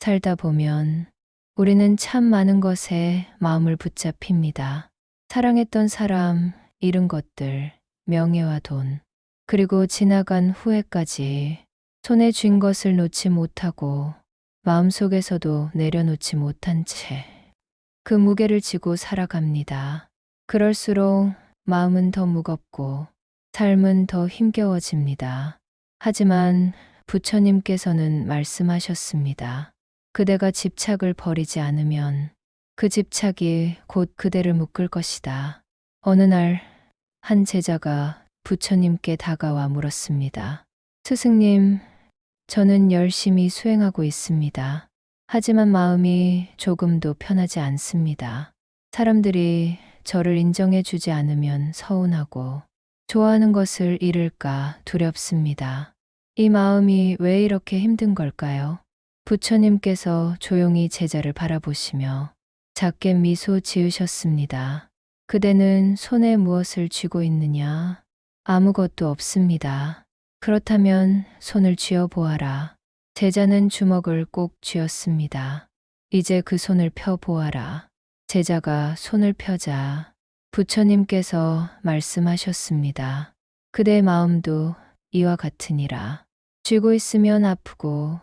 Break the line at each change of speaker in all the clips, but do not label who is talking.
살다 보면 우리는 참 많은 것에 마음을 붙잡힙니다. 사랑했던 사람, 잃은 것들, 명예와 돈, 그리고 지나간 후회까지 손에 쥔 것을 놓지 못하고 마음속에서도 내려놓지 못한 채 그 무게를 지고 살아갑니다. 그럴수록 마음은 더 무겁고 삶은 더 힘겨워집니다. 하지만 부처님께서는 말씀하셨습니다. 그대가 집착을 버리지 않으면 그 집착이 곧 그대를 묶을 것이다. 어느 날 한 제자가 부처님께 다가와 물었습니다. 스승님, 저는 열심히 수행하고 있습니다. 하지만 마음이 조금도 편하지 않습니다. 사람들이 저를 인정해 주지 않으면 서운하고 좋아하는 것을 잃을까 두렵습니다. 이 마음이 왜 이렇게 힘든 걸까요? 부처님께서 조용히 제자를 바라보시며 작게 미소 지으셨습니다. 그대는 손에 무엇을 쥐고 있느냐? 아무것도 없습니다. 그렇다면 손을 쥐어 보아라. 제자는 주먹을 꼭 쥐었습니다. 이제 그 손을 펴 보아라. 제자가 손을 펴자 부처님께서 말씀하셨습니다. 그대의 마음도 이와 같으니라. 쥐고 있으면 아프고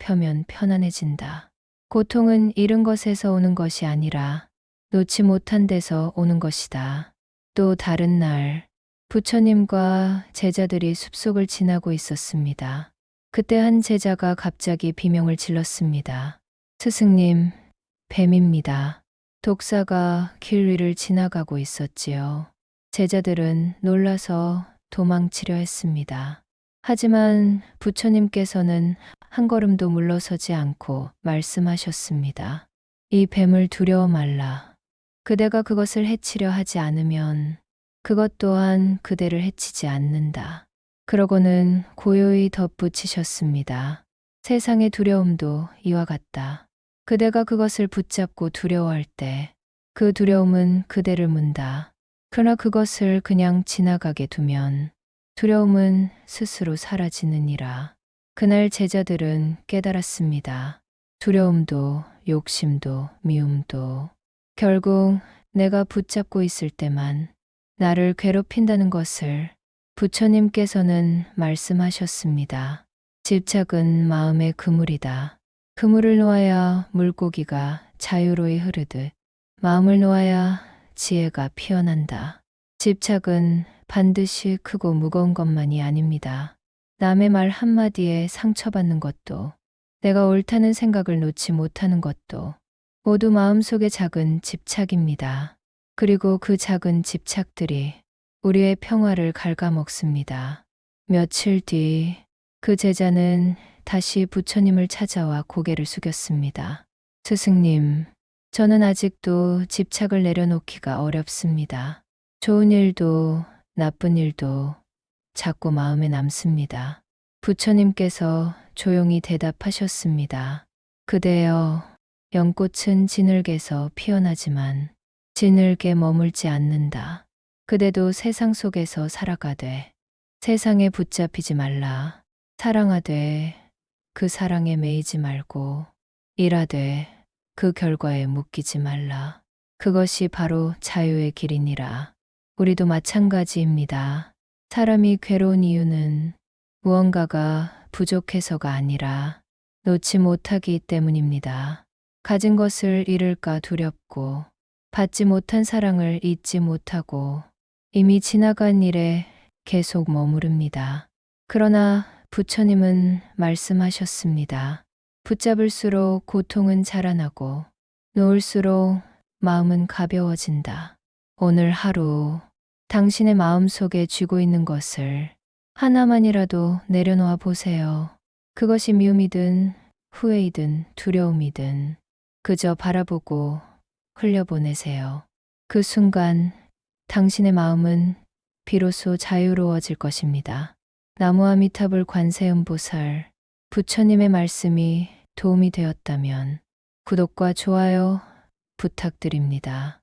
펴면 편안해진다. 고통은 잃은 것에서 오는 것이 아니라 놓지 못한 데서 오는 것이다. 또 다른 날 부처님과 제자들이 숲속을 지나고 있었습니다. 그때 한 제자가 갑자기 비명을 질렀습니다. 스승님, 뱀입니다. 독사가 길 위를 지나가고 있었지요. 제자들은 놀라서 도망치려 했습니다. 하지만 부처님께서는 한 걸음도 물러서지 않고 말씀하셨습니다. 이 뱀을 두려워 말라. 그대가 그것을 해치려 하지 않으면 그것 또한 그대를 해치지 않는다. 그러고는 고요히 덧붙이셨습니다. 세상의 두려움도 이와 같다. 그대가 그것을 붙잡고 두려워할 때 그 두려움은 그대를 문다. 그러나 그것을 그냥 지나가게 두면 두려움은 스스로 사라지느니라. 그날 제자들은 깨달았습니다. 두려움도 욕심도 미움도 결국 내가 붙잡고 있을 때만 나를 괴롭힌다는 것을 부처님께서는 말씀하셨습니다. 집착은 마음의 그물이다. 그물을 놓아야 물고기가 자유로이 흐르듯 마음을 놓아야 지혜가 피어난다. 집착은 반드시 크고 무거운 것만이 아닙니다. 남의 말 한마디에 상처받는 것도 내가 옳다는 생각을 놓지 못하는 것도 모두 마음속의 작은 집착입니다. 그리고 그 작은 집착들이 우리의 평화를 갉아먹습니다. 며칠 뒤 그 제자는 다시 부처님을 찾아와 고개를 숙였습니다. 스승님, 저는 아직도 집착을 내려놓기가 어렵습니다. 좋은 일도 나쁜 일도 자꾸 마음에 남습니다. 부처님께서 조용히 대답하셨습니다. 그대여, 연꽃은 진흙에서 피어나지만 진흙에 머물지 않는다. 그대도 세상 속에서 살아가되 세상에 붙잡히지 말라. 사랑하되 그 사랑에 매이지 말고 일하되 그 결과에 묶이지 말라. 그것이 바로 자유의 길이니라. 우리도 마찬가지입니다. 사람이 괴로운 이유는 무언가가 부족해서가 아니라 놓지 못하기 때문입니다. 가진 것을 잃을까 두렵고 받지 못한 사랑을 잊지 못하고 이미 지나간 일에 계속 머무릅니다. 그러나 부처님은 말씀하셨습니다. 붙잡을수록 고통은 자라나고 놓을수록 마음은 가벼워진다. 오늘 하루 당신의 마음 속에 쥐고 있는 것을 하나만이라도 내려놓아 보세요. 그것이 미움이든 후회이든 두려움이든 그저 바라보고 흘려보내세요. 그 순간 당신의 마음은 비로소 자유로워질 것입니다. 나무아미타불 관세음보살 부처님의 말씀이 도움이 되었다면 구독과 좋아요 부탁드립니다.